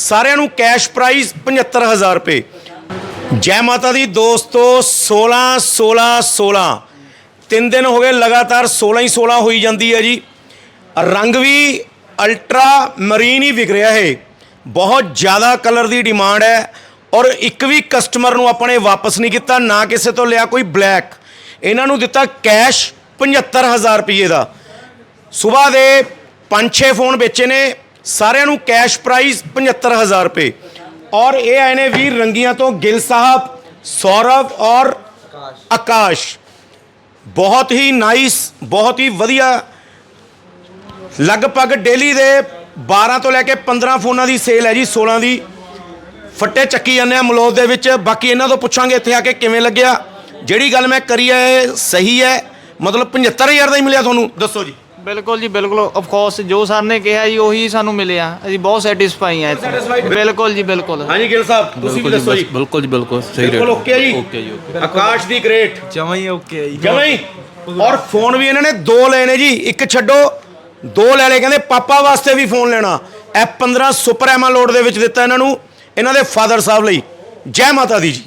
ਸਾਰਿਆਂ ਨੂੰ cash prize 75000 ਰੁਪਏ। ਜੈ ਮਾਤਾ ਦੀ ਦੋਸਤੋ 16 16 16 ਤਿੰਨ ਦਿਨ ਹੋ ਗਏ, ਲਗਾਤਾਰ 16 ਹੀ 16 ਹੋਈ ਜਾਂਦੀ ਹੈ ਜੀ। ਰੰਗ ਵੀ ਅਲਟਰਾ ਮਰੀਨ ਹੀ ਵਿਕ ਰਿਹਾ ਹੈ। ਬਹੁਤ ਜ਼ਿਆਦਾ ਕਲਰ ਦੀ ਡਿਮਾਂਡ ਹੈ ਔਰ ਇੱਕ ਵੀ ਕਸਟਮਰ ਨੂੰ ਆਪਾਂ ਨੇ ਵਾਪਸ ਨਹੀਂ ਕੀਤਾ, ਨਾ ਕਿਸੇ ਤੋਂ ਲਿਆ ਕੋਈ ਬਲੈਕ ਇਹਨਾਂ ਨੂੰ ਦਿੱਤਾ ਕੈਸ਼ 75000 ਰੁਪਏ ਦਾ। ਸਵੇਰ ਦੇ 5-6 ਫੋਨ ਵੇਚੇ ਨੇ। ਸਾਰਿਆਂ ਨੂੰ ਕੈਸ਼ ਪ੍ਰਾਈਜ਼ 75000 ਰੁਪਏ। ਔਰ ਇਹ ਆਏ ਨੇ ਵੀਰ ਰੰਗੀਆਂ ਤੋਂ ਗਿਲ ਸਾਹਿਬ, ਸੌਰਵ ਔਰ ਆਕਾਸ਼। ਬਹੁਤ ਹੀ ਨਾਈਸ ਬਹੁਤ ਹੀ ਵਧੀਆ। ਲਗਭਗ ਡੇਲੀ ਦੇ 12 ਤੋਂ ਲੈ ਕੇ 15 ਫੋਨਾਂ ਦੀ ਸੇਲ ਹੈ ਜੀ 16 ਦੀ। ਫੱਟੇ ਚੱਕੀ ਜਾਂਦੇ ਆ ਮਲੋਦ ਦੇ ਵਿੱਚ। ਬਾਕੀ ਇਹਨਾਂ ਤੋਂ ਪੁੱਛਾਂਗੇ ਇੱਥੇ ਆ ਕੇ ਕਿਵੇਂ ਲੱਗਿਆ। ਜਿਹੜੀ ਗੱਲ ਮੈਂ ਕਰੀ ਹੈ, ਇਹ ਸਹੀ ਹੈ। ਮਤਲਬ 75000 ਦਾ ਹੀ ਮਿਲਿਆ ਤੁਹਾਨੂੰ। ਦੱਸੋ ਜੀ। ਬਿਲਕੁਲ ਜੀ ਬਿਲਕੁਲ। ਆਫ ਕੋਰਸ ਜੋ ਸਰ ਨੇ ਕਿਹਾ ਜੀ ਉਹੀ ਸਾਨੂੰ ਮਿਲਿਆ। ਅਸੀਂ ਬਹੁਤ ਸੈਟੀਸਫਾਈ ਆ satisfied? ਬਿਲਕੁਲ ਜੀ ਬਿਲਕੁਲ। ਹਾਂਜੀ ਗਿਲ ਸਾਹਿਬ ਤੁਸੀਂ ਵੀ ਦੱਸੋ ਜੀ। ਬਿਲਕੁਲ ਜੀ ਬਿਲਕੁਲ। ਸਹੀ ਰੇਟ ਬਿਲਕੁਲ ਓਕੇ ਜੀ? ਓਕੇ ਜੀ ਓਕੇ ਆਕਾਸ਼ ਦੀ ਗ੍ਰੇਟ ਜਮਾਂ ਹੀ ਓਕੇ ਜੀ। ਜਮਾਂ ਹੀ? ਔਰ ਫੋਨ ਵੀ ਇਹਨਾਂ ਨੇ ਦੋ ਨੇ ਜੀ। ਇੱਕ ਛੱਡੋ ਦੋ ਲੈ ਲਏ। ਕਹਿੰਦੇ ਪਾਪਾ ਵਾਸਤੇ ਵੀ ਫੋਨ ਲੈਣਾ। F15 ਸੁਪਰ ਐਮਾ ਲੋਡ ਦੇ ਵਿੱਚ ਦਿੱਤਾ ਇਹਨਾਂ ਨੂੰ ਇਹਨਾਂ ਦੇ ਫਾਦਰ ਸਾਹਿਬ ਲਈ। ਜੈ ਮਾਤਾ ਦੀ ਜੀ।